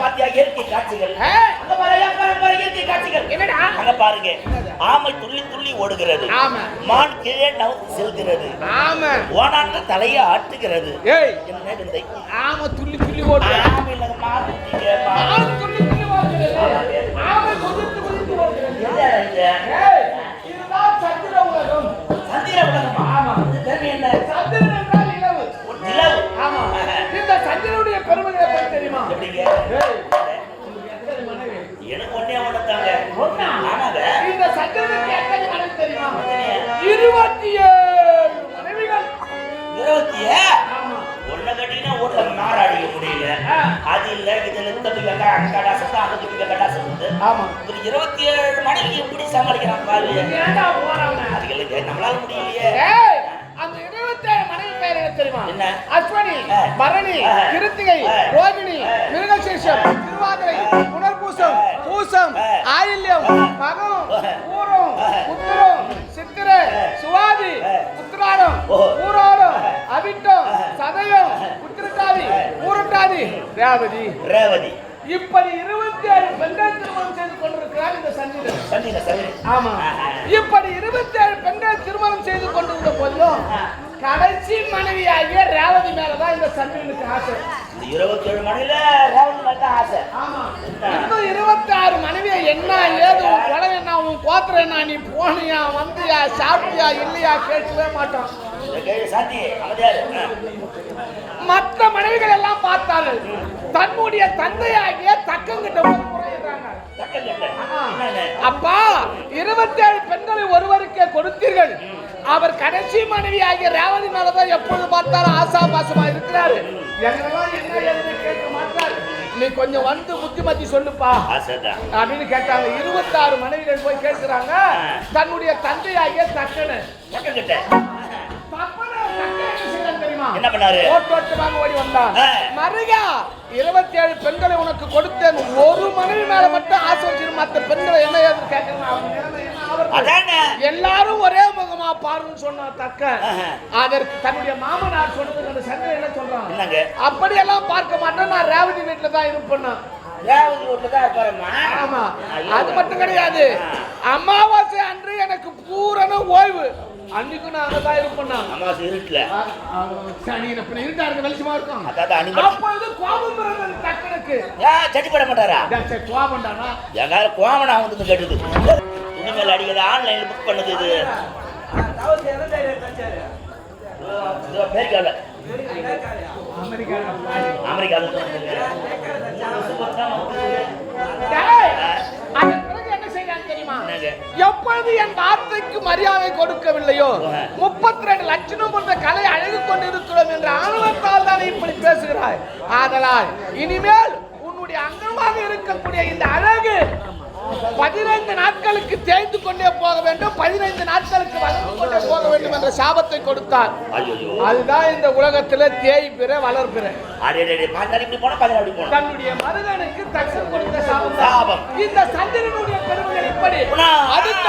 பாத்தியா இயற்கை காட்சிகள். அங்க பாருங்க இயற்கை காட்சிகள். என்னடா? அங்க பாருங்க. ஆமை துள்ளி துள்ளி ஓடுகிறது. மான் கீழே நவுந்து செல்கிறது. ஓனான்ற தலையை ஆட்டுகிறது. என்ன ஆமா துள்ளி துள்ளி ஓடுகிறது அது இல்ல, இது இல்ல, இந்த பிள்ளை கா- கடா சுத்து, அந்த பிள்ளை கடா சுத்து. ஆமா ஒரு இருபத்தி ஏழு மனைவி எப்படி சமாளிக்கிறான் பாரு. நம்மளால முடியலையே. ஏய் அந்த இருபத்தேழு மனைவி பேர் என்ன தெரியுமா என்ன? அஸ்வனி. பரணி. கிருத்திகை. ரோகிணி. ரேவதி. ரேவதி. இப்படி இருபத்தி ஏழு பெண்கள் திருமணம் செய்து கொண்டிருக்கிறார் இந்த சந்திர சந்திர ஆமா. இப்படி இருபத்தி ஏழு பெண்கள் திருமணம் செய்து கொண்டிருந்த போதிலும். கடைசி மனைவியாகிய ரேவதி மேலதான் இந்த சந்திரனுக்கு ஆசை. இருபத்தி ஏழு மணில ரேவதி மட்டும் ஆசை. ஆமா? இன்னும் இருபத்தி ஆறு மனைவியை என்ன ஏது உன் என்ன நீ போனியா வந்தியா சாப்பிட்டியா இல்லையா கேட்கவே ஆ. மற்ற மனைவிகள் எல்லாம் பார்த்தார்கள். தன்னுடைய தந்தையாகிய தக்கங்கிட்ட? அப்பா இருபத்தேழு பெண்களை ஒருவருக்கே கொடுத்தீர்கள். அவர் கடைசி மனைவி ஆகிய ரேவதி மேலதான் எப்பொழுது பார்த்தாலும் ஆசா பாசமா இருக்கிறாரு என்ன கேட்க மாட்டாரு நீ கொஞ்சம் வந்து புத்திமதி சொல்லுப்பா. அப்படின்னு கேட்டாங்க. இருபத்தாறு மனைவிகள் போய் கேட்கிறாங்க. தன்னுடைய தந்தையாகிய தக்கனை. என்ன பண்ணாரு? ஓட்டோட்டமாக ஓடி வந்தான். மருகா இருபத்தி ஏழு பெண்களை உனக்கு கொடுத்தேன். ஒரு மனைவி மேல மட்டும் ஆசை மற்ற பெண்களை என்ன ஏதுன்னு கேட்கணும் அதானே? எல்லாரும் ஒரே முகமா பாருன்னு சொன்னா தக்க. அதற்கு தன்னுடைய மாமனார் சொன்னதுக்கு அந்த சந்திரன் என்ன சொல்றான் என்னங்க? அப்படியெல்லாம் பார்க்க மாட்டேன். நான் ரேவதி வீட்டுல தான் இருப்பேன்? ரேவதி வீட்டுல தான் இருப்பாரம்மா. ஆமா. அது மட்டும் கிடையாது. அமாவாசை அன்று எனக்கு பூரண ஓய்வு. அன்னைக்கு நான் அங்கதான் இருப்பேன்? அமாவாசை இருட்டுல. சனி இப்ப இருட்டா இருக்கு வெளிச்சமா இருக்கும். அதாவது அப்பொழுது கோபம் பிறந்தது தக்கனுக்கு. ஏன் சட்டி போட மாட்டாரா சரி, கோபம்டானா எங்காவது கோமனா வந்து கேட்டுது. துணிமேல் அடிக்கிறது ஆன்லைன்ல புக் பண்ணுது இது. தெரியுமா என்னங்க? எப்பொழுது என் வார்த்தைக்கு மரியாதை கொடுக்கவில்லையோ. முப்பத்தி ரெண்டு லட்சணம் கொண்ட கலை அழகு கொண்டிருக்கிறோம் என்ற ஆணவத்தால் தானே இப்படி பேசுகிறாய்? ஆதலால் இனிமேல் உன்னுடைய அங்கமாக இருக்கக்கூடிய இந்த அழகு பதினைந்து நாட்களுக்கு தேய்ந்து கொண்டே போக வேண்டும் பதினைந்து நாட்களுக்கு வளர்ந்து கொண்டே போக வேண்டும் என்ற சாபத்தை கொடுத்தார். அதுதான் இந்த உலகத்துல தேய் பிற வளர்பிற தன்னுடைய மருகனுக்கு தக்ஷன் கொடுத்த சாபம். இந்த சந்திரனுடைய பெருமைகள் இப்படி. அடுத்த